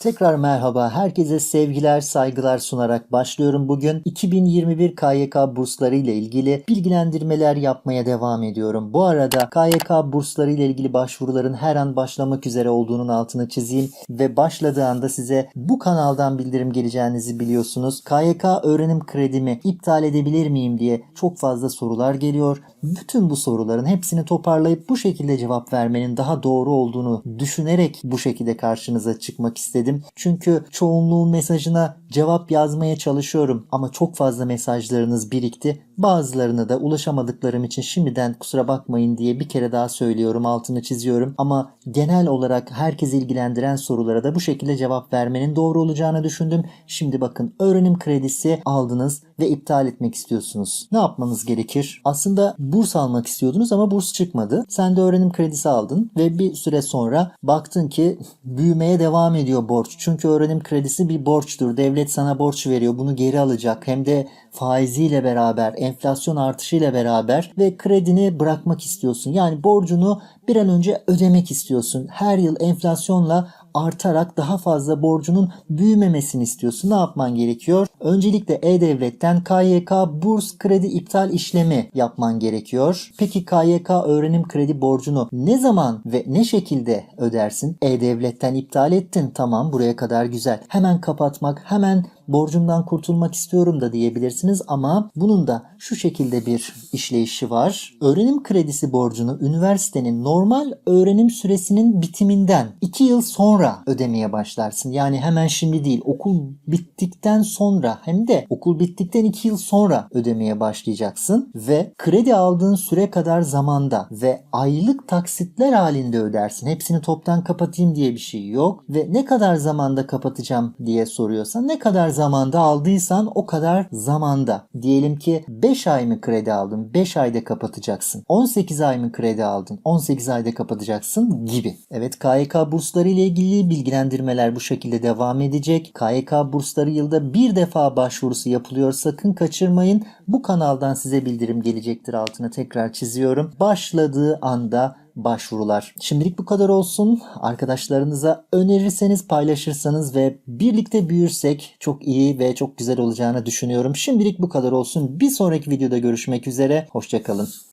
Tekrar merhaba. Herkese sevgiler, saygılar sunarak başlıyorum bugün. 2021 KYK bursları ile ilgili bilgilendirmeler yapmaya devam ediyorum. Bu arada KYK bursları ile ilgili başvuruların her an başlamak üzere olduğunun altını çizeyim ve başladığı anda size bu kanaldan bildirim geleceğinizi biliyorsunuz. KYK öğrenim kredimi iptal edebilir miyim diye çok fazla sorular geliyor. Bütün bu soruların hepsini toparlayıp bu şekilde cevap vermenin daha doğru olduğunu düşünerek bu şekilde karşınıza çıkmak istedim. Çünkü çoğunluğun mesajına cevap yazmaya çalışıyorum ama çok fazla mesajlarınız birikti. Bazılarına da ulaşamadıklarım için şimdiden kusura bakmayın diye bir kere daha söylüyorum, altını çiziyorum. Ama genel olarak herkesi ilgilendiren sorulara da bu şekilde cevap vermenin doğru olacağını düşündüm. Şimdi bakın öğrenim kredisi aldınız ve iptal etmek istiyorsunuz. Ne yapmanız gerekir? Aslında burs almak istiyordunuz ama burs çıkmadı. Sen de öğrenim kredisi aldın ve bir süre sonra baktın ki büyümeye devam ediyor borç. Çünkü öğrenim kredisi bir borçtur. Devlet sana borç veriyor. Bunu geri alacak. Hem de faiziyle beraber, enflasyon artışıyla beraber ve kredini bırakmak istiyorsun. Yani borcunu bir an önce ödemek istiyorsun. Her yıl enflasyonla artarak daha fazla borcunun büyümemesini istiyorsun. Ne yapman gerekiyor? Öncelikle E-Devlet'ten KYK burs kredi iptal işlemi yapman gerekiyor. Peki KYK öğrenim kredi borcunu ne zaman ve ne şekilde ödersin? E-Devlet'ten iptal ettin. Tamam buraya kadar güzel. Hemen kapatmak, hemen borcumdan kurtulmak istiyorum da diyebilirsiniz ama bunun da şu şekilde bir işleyişi var. Öğrenim kredisi borcunu üniversitenin normal öğrenim süresinin bitiminden 2 yıl sonra ödemeye başlarsın. Yani hemen şimdi değil okul bittikten sonra hem de okul bittikten 2 yıl sonra ödemeye başlayacaksın ve kredi aldığın süre kadar zamanda ve aylık taksitler halinde ödersin. Hepsini toptan kapatayım diye bir şey yok ve ne kadar zamanda kapatacağım diye soruyorsan ne kadar zamanda aldıysan o kadar zamanda. Diyelim ki 5 ay mı kredi aldın? 5 ayda kapatacaksın. 18 ay mı kredi aldın? 18 ayda kapatacaksın gibi. Evet KYK bursları ile ilgili bilgilendirmeler bu şekilde devam edecek. KYK bursları yılda bir defa başvurusu yapılıyor. Sakın kaçırmayın. Bu kanaldan size bildirim gelecektir altına tekrar çiziyorum. Başladığı anda başvurular. Şimdilik bu kadar olsun. Arkadaşlarınıza önerirseniz, paylaşırsanız ve birlikte büyürsek çok iyi ve çok güzel olacağını düşünüyorum. Şimdilik bu kadar olsun. Bir sonraki videoda görüşmek üzere. Hoşçakalın.